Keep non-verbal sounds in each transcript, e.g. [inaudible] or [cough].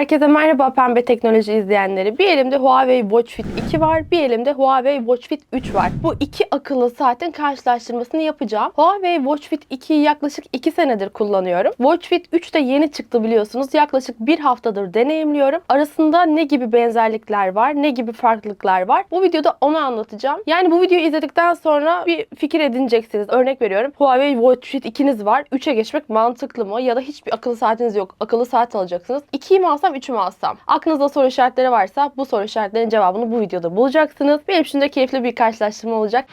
Herkese merhaba pembe teknoloji izleyenleri. Bir elimde Huawei Watch Fit 2 var, bir elimde Huawei Watch Fit 3 var. Bu iki akıllı saatin karşılaştırmasını yapacağım. Huawei Watch Fit 2'yi yaklaşık 2 senedir kullanıyorum. Watch Fit 3 de yeni çıktı biliyorsunuz. Yaklaşık bir haftadır deneyimliyorum. Arasında ne gibi benzerlikler var, ne gibi farklılıklar var. Bu videoda onu anlatacağım. Yani bu videoyu izledikten sonra bir fikir edineceksiniz. Örnek veriyorum. Huawei Watch Fit 2'niz var. 3'e geçmek mantıklı mı? Ya da hiçbir akıllı saatiniz yok. Akıllı saat alacaksınız. 2'yi mi alsam, 3'ü mü alsam? Aklınızda soru işaretleri varsa bu soru işaretlerinin cevabını bu videoda bulacaksınız. Benim için de keyifli bir karşılaştırma olacak.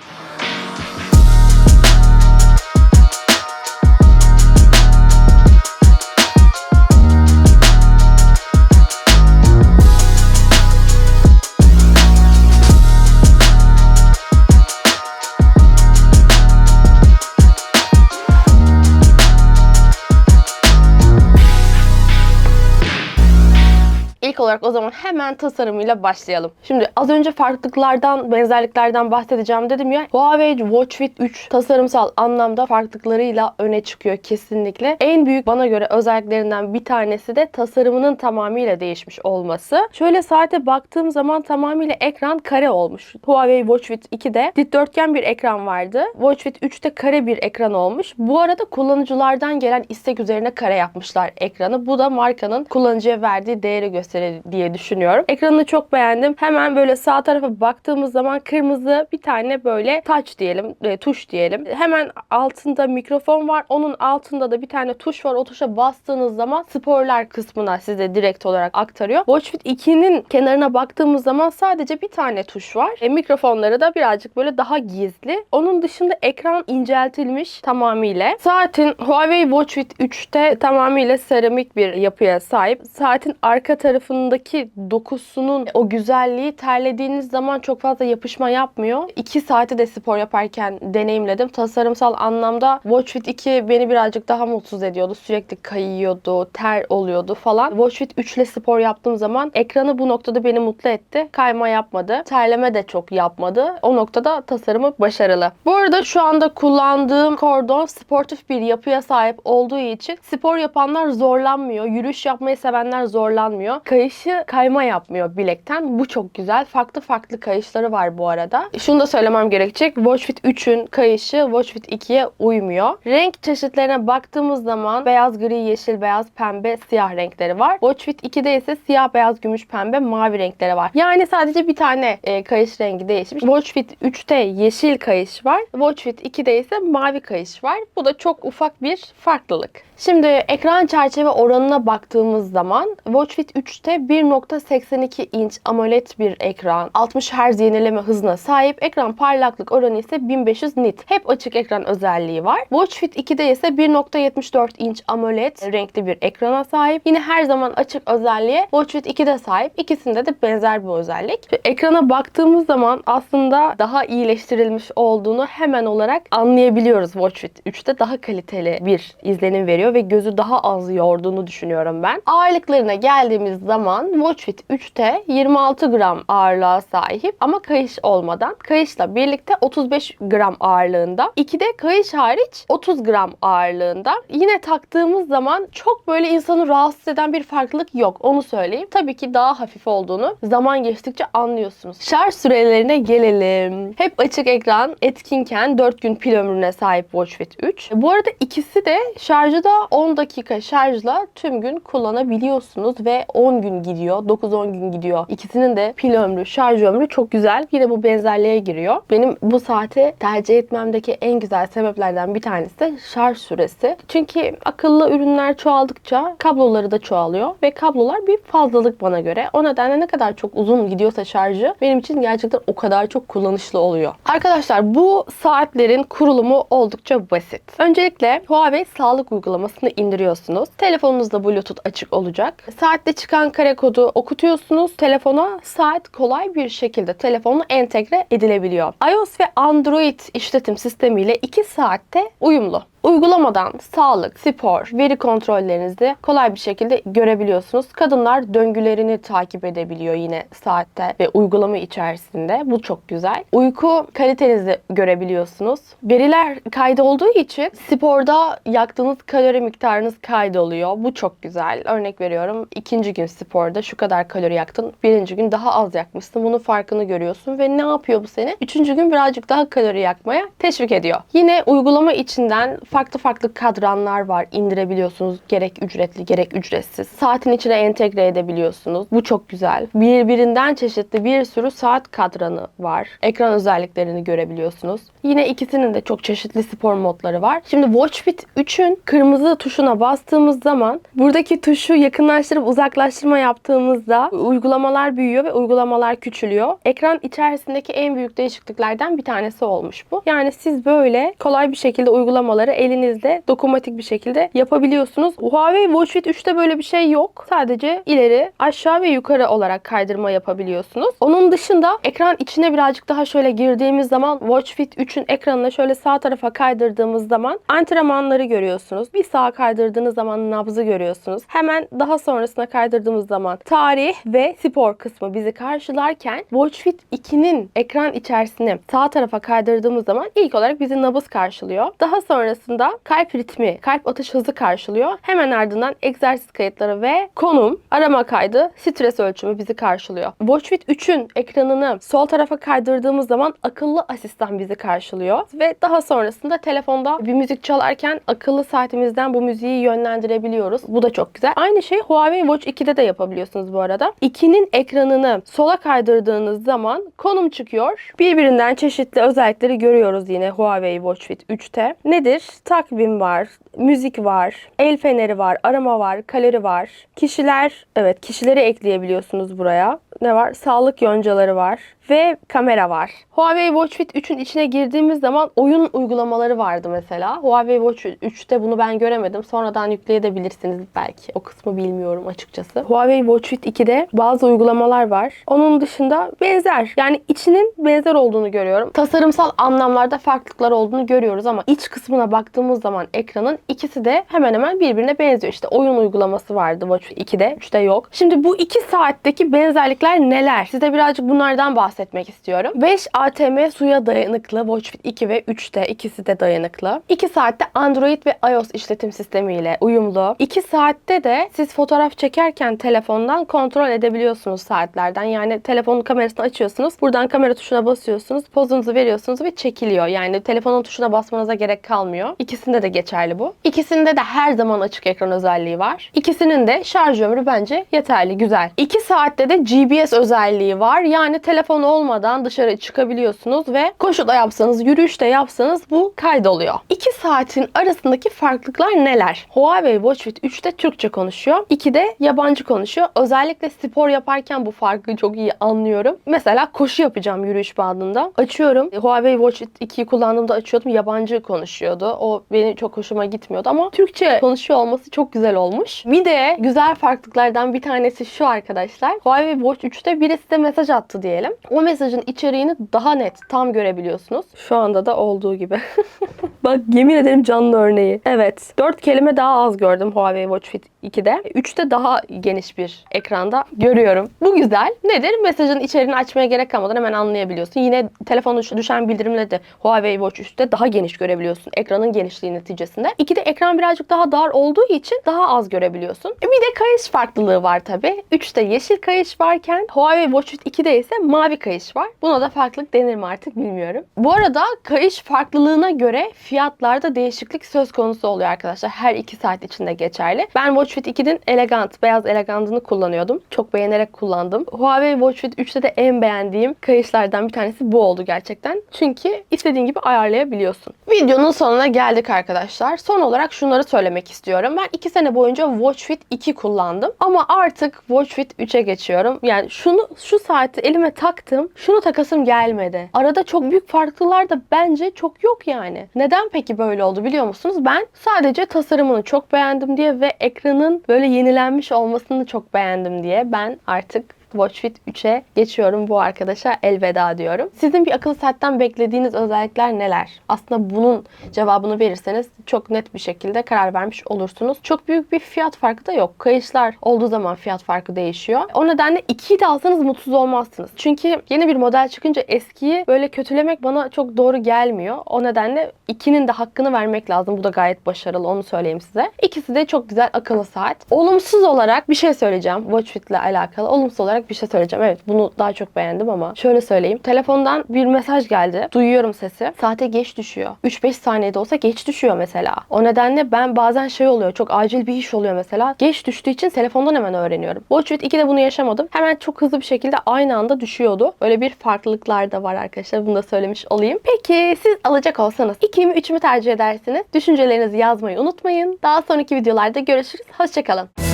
İlk olarak o zaman hemen tasarımıyla başlayalım. Şimdi az önce farklılıklardan, benzerliklerden bahsedeceğim dedim ya. Huawei Watch Fit 3 tasarımsal anlamda farklılıklarıyla öne çıkıyor kesinlikle. En büyük bana göre özelliklerinden bir tanesi de tasarımının tamamıyla değişmiş olması. Şöyle saate baktığım zaman tamamıyla ekran kare olmuş. Huawei Watch Fit 2'de dikdörtgen bir ekran vardı. Watch Fit 3'te kare bir ekran olmuş. Bu arada kullanıcılardan gelen istek üzerine kare yapmışlar ekranı. Bu da markanın kullanıcıya verdiği değeri gösterir diye düşünüyorum. Ekranını çok beğendim. Hemen böyle sağ tarafa baktığımız zaman kırmızı bir tane böyle touch diyelim, e, tuş diyelim. Hemen altında mikrofon var. Onun altında da bir tane tuş var. O tuşa bastığınız zaman sporlar kısmına size direkt olarak aktarıyor. Watch Fit 2'nin kenarına baktığımız zaman sadece bir tane tuş var. E, mikrofonları da birazcık böyle daha gizli. Onun dışında ekran inceltilmiş tamamıyla. Saatin Huawei Watch Fit 3'te tamamıyla seramik bir yapıya sahip. Saatin arka tarafındaki dokusunun o güzelliği terlediğiniz zaman çok fazla yapışma yapmıyor. 2 saati de spor yaparken deneyimledim. Tasarımsal anlamda Watch Fit 2 beni birazcık daha mutsuz ediyordu. Sürekli kayıyordu, ter oluyordu falan. Watch Fit 3 ile spor yaptığım zaman ekranı bu noktada beni mutlu etti. Kayma yapmadı. Terleme de çok yapmadı. O noktada tasarımı başarılı. Bu arada şu anda kullandığım kordon sportif bir yapıya sahip olduğu için spor yapanlar zorlanmıyor. Yürüyüş yapmayı sevenler zorlanmıyor. Kayışı kayma yapmıyor bilekten. Bu çok güzel. Farklı farklı kayışları var bu arada. Şunu da söylemem gerekecek. Watch Fit 3'ün kayışı Watch Fit 2'ye uymuyor. Renk çeşitlerine baktığımız zaman beyaz, gri, yeşil, beyaz, pembe, siyah renkleri var. Watch Fit 2'de ise siyah, beyaz, gümüş, pembe, mavi renkleri var. Yani sadece bir tane e, kayış rengi değişmiş. Watch Fit 3'te yeşil kayış var. Watch Fit 2'de ise mavi kayış var. Bu da çok ufak bir farklılık. Şimdi ekran çerçeve oranına baktığımız zaman Watch Fit 3'te 1.82 inç AMOLED bir ekran, 60 Hz yenileme hızına sahip, ekran parlaklık oranı ise 1500 nit. Hep açık ekran özelliği var. Watch Fit 2'de ise 1.74 inç AMOLED renkli bir ekrana sahip. Yine her zaman açık özelliğe Watch Fit 2'de sahip. İkisinde de benzer bir özellik. Şimdi ekrana baktığımız zaman aslında daha iyileştirilmiş olduğunu hemen olarak anlayabiliyoruz Watch Fit 3'te daha kaliteli bir izlenim veriyor ve gözü daha az yorduğunu düşünüyorum ben. Ağırlıklarına geldiğimiz zaman Watch Fit 3'te 26 gram ağırlığa sahip ama kayış olmadan. Kayışla birlikte 35 gram ağırlığında. 2'de kayış hariç 30 gram ağırlığında. Yine taktığımız zaman çok böyle insanı rahatsız eden bir farklılık yok. Onu söyleyeyim. Tabii ki daha hafif olduğunu zaman geçtikçe anlıyorsunuz. Şarj sürelerine gelelim. Hep açık ekran etkinken 4 gün pil ömrüne sahip Watch Fit 3. Bu arada ikisi de şarjı da 10 dakika şarjla tüm gün kullanabiliyorsunuz ve 10 gün gidiyor. 9-10 gün gidiyor. İkisinin de pil ömrü, şarj ömrü çok güzel. Yine bu benzerliğe giriyor. Benim bu saati tercih etmemdeki en güzel sebeplerden bir tanesi de şarj süresi. Çünkü akıllı ürünler çoğaldıkça kabloları da çoğalıyor ve kablolar bir fazlalık bana göre. O nedenle ne kadar çok uzun gidiyorsa şarjı benim için gerçekten o kadar çok kullanışlı oluyor. Arkadaşlar bu saatlerin kurulumu oldukça basit. Öncelikle Huawei sağlık uygulamasını indiriyorsunuz. Telefonunuzda Bluetooth açık olacak. Saatte çıkan kare kodu okutuyorsunuz. Telefona saat kolay bir şekilde telefonla entegre edilebiliyor. iOS ve Android işletim sistemiyle 2 saatte uyumlu. Uygulamadan sağlık, spor, veri kontrollerinizi kolay bir şekilde görebiliyorsunuz. Kadınlar döngülerini takip edebiliyor yine saatte ve uygulama içerisinde. Bu çok güzel. Uyku kalitenizi görebiliyorsunuz. Veriler kaydolduğu için sporda yaktığınız kalori miktarınız kaydoluyor. Bu çok güzel. Örnek veriyorum. ikinci gün sporda şu kadar kalori yaktın. Birinci gün daha az yakmışsın. Bunun farkını görüyorsun ve ne yapıyor bu seni? Üçüncü gün birazcık daha kalori yakmaya teşvik ediyor. Yine uygulama içinden farklı farklı kadranlar var. indirebiliyorsunuz. Gerek ücretli gerek ücretsiz. Saatin içine entegre edebiliyorsunuz. Bu çok güzel. Birbirinden çeşitli bir sürü saat kadranı var. Ekran özelliklerini görebiliyorsunuz. Yine ikisinin de çok çeşitli spor modları var. Şimdi WatchFit 3'ün kırmızı tuşuna bastığımız zaman buradaki tuşu yakınlaştırıp uzaklaştırma yaptığımızda uygulamalar büyüyor ve uygulamalar küçülüyor. Ekran içerisindeki en büyük değişikliklerden bir tanesi olmuş bu. Yani siz böyle kolay bir şekilde uygulamaları elinizde dokunmatik bir şekilde yapabiliyorsunuz. Huawei Watch Fit 3'te böyle bir şey yok. Sadece ileri, aşağı ve yukarı olarak kaydırma yapabiliyorsunuz. Onun dışında ekran içine birazcık daha şöyle girdiğimiz zaman Watch Fit 3'ün ekranına şöyle sağ tarafa kaydırdığımız zaman antrenmanları görüyorsunuz. Bir sağa kaydırdığınız zaman nabzı görüyorsunuz. Hemen daha sonrasına kaydırdığımız zaman tarih ve spor kısmı bizi karşılarken Watch Fit 2'nin ekran içerisine sağ tarafa kaydırdığımız zaman ilk olarak bizi nabız karşılıyor. Daha sonrasında kalp ritmi, kalp atış hızı karşılıyor. Hemen ardından egzersiz kayıtları ve konum, arama kaydı, stres ölçümü bizi karşılıyor. Watch Fit 3'ün ekranını sol tarafa kaydırdığımız zaman akıllı asistan bizi karşılıyor ve daha sonrasında telefonda bir müzik çalarken akıllı saatimizden bu müziği yönlendirebiliyoruz. Bu da çok güzel. Aynı şey Huawei Watch 2'de de yapabiliyorsunuz bu arada. 2'nin ekranını sola kaydırdığınız zaman konum çıkıyor. Birbirinden çeşitli özellikleri görüyoruz yine Huawei Watch Fit 3'te. Nedir? Takvim var, müzik var, el feneri var, arama var, kalori var. Kişiler, evet kişileri ekleyebiliyorsunuz buraya. Ne var? Sağlık yoncaları var ve kamera var. Huawei Watch Fit 3'ün içine girdiğimiz zaman oyun uygulamaları vardı mesela. Huawei Watch 3'te bunu ben göremedim. Sonradan yükleyebilirsiniz belki. O kısmı bilmiyorum açıkçası. Huawei Watch Fit 2'de bazı uygulamalar var. Onun dışında benzer. Yani içinin benzer olduğunu görüyorum. Tasarımsal anlamlarda farklılıklar olduğunu görüyoruz ama iç kısmına baktığımız zaman ekranın ikisi de hemen hemen birbirine benziyor. İşte oyun uygulaması vardı Watch 2'de, 3'te yok. Şimdi bu 2 saatteki benzerlikler neler? Size birazcık bunlardan bahsetmek istiyorum. 5 ATM suya dayanıklı Watch Fit 2 ve 3'te ikisi de dayanıklı. 2 saatte Android ve iOS işletim sistemiyle uyumlu. 2 saatte de siz fotoğraf çekerken telefondan kontrol edebiliyorsunuz saatlerden. Yani telefonun kamerasını açıyorsunuz. Buradan kamera tuşuna basıyorsunuz. Pozunuzu veriyorsunuz ve çekiliyor. Yani telefonun tuşuna basmanıza gerek kalmıyor. İkisinde de geçerli bu. İkisinde de her zaman açık ekran özelliği var. İkisinin de şarj ömrü bence yeterli, güzel. 2 saatte de GPS özelliği var. Yani telefon olmadan dışarı çıkabiliyorsunuz ve koşu da yapsanız, yürüyüş de yapsanız bu kaydoluyor. 2 saatin arasındaki farklılıklar neler? Huawei Watch Fit 3'te Türkçe konuşuyor. 2'de yabancı konuşuyor. Özellikle spor yaparken bu farkı çok iyi anlıyorum. Mesela koşu yapacağım yürüyüş bandında. Açıyorum. Huawei Watch Fit 2'yi kullandığımda açıyordum. Yabancı konuşuyordu. O benim çok hoşuma gitmiyordu ama Türkçe konuşuyor olması çok güzel olmuş. Bir de güzel farklılıklardan bir tanesi şu arkadaşlar. Huawei Watch 3'te biri size mesaj attı diyelim. O mesajın içeriğini daha net, tam görebiliyorsunuz. Şu anda da olduğu gibi. [laughs] Bak yemin ederim canlı örneği. Evet. 4 kelime daha az gördüm Huawei Watch Fit 2'de. 3'te daha geniş bir ekranda görüyorum. Bu güzel. Nedir? Mesajın içeriğini açmaya gerek kalmadan hemen anlayabiliyorsun. Yine telefonu düşen bildirimleri de Huawei Watch 3'te daha geniş görebiliyorsun. Ekranın genişliği neticesinde. 2'de ekran birazcık daha dar olduğu için daha az görebiliyorsun. E bir de kayış farklılığı var tabi. 3'te yeşil kayış varken Huawei Watch Fit 2'de ise mavi kayış var. Buna da farklılık denir mi artık bilmiyorum. Bu arada kayış farklılığına göre fiyatlarda değişiklik söz konusu oluyor arkadaşlar. Her 2 saat içinde geçerli. Ben Watch Fit 2'nin elegant, beyaz elegantını kullanıyordum. Çok beğenerek kullandım. Huawei Watch Fit 3'te de en beğendiğim kayışlardan bir tanesi bu oldu gerçekten. Çünkü istediğin gibi ayarlayabiliyorsun. Videonun sonuna geldik arkadaşlar. Son olarak şunları söylemek istiyorum. Ben 2 sene boyunca Watch Fit 2 kullandım. Ama artık Watch Fit 3'e geçiyorum. Yani şunu şu saati elime taktım. Şunu takasım gelmedi. Arada çok büyük farklılar da bence çok yok yani. Neden peki böyle oldu biliyor musunuz? Ben sadece tasarımını çok beğendim diye ve ekranın böyle yenilenmiş olmasını çok beğendim diye ben artık Watch Fit 3'e geçiyorum. Bu arkadaşa elveda diyorum. Sizin bir akıllı saatten beklediğiniz özellikler neler? Aslında bunun cevabını verirseniz çok net bir şekilde karar vermiş olursunuz. Çok büyük bir fiyat farkı da yok. Kayışlar olduğu zaman fiyat farkı değişiyor. O nedenle ikiyi de alsanız mutsuz olmazsınız. Çünkü yeni bir model çıkınca eskiyi böyle kötülemek bana çok doğru gelmiyor. O nedenle ikinin de hakkını vermek lazım. Bu da gayet başarılı onu söyleyeyim size. İkisi de çok güzel akıllı saat. Olumsuz olarak bir şey söyleyeceğim. Watch Fit ile alakalı. Olumsuz olarak bir şey söyleyeceğim. Evet bunu daha çok beğendim ama şöyle söyleyeyim. Telefondan bir mesaj geldi. Duyuyorum sesi. Saate geç düşüyor. 3-5 saniyede olsa geç düşüyor mesela. O nedenle ben bazen şey oluyor. Çok acil bir iş oluyor mesela. Geç düştüğü için telefondan hemen öğreniyorum. Watch Fit 2'de bunu yaşamadım. Hemen çok hızlı bir şekilde aynı anda düşüyordu. Böyle bir farklılıklar da var arkadaşlar. Bunu da söylemiş olayım. Peki siz alacak olsanız 2 mi 3 mü tercih edersiniz? Düşüncelerinizi yazmayı unutmayın. Daha sonraki videolarda görüşürüz. Hoşçakalın.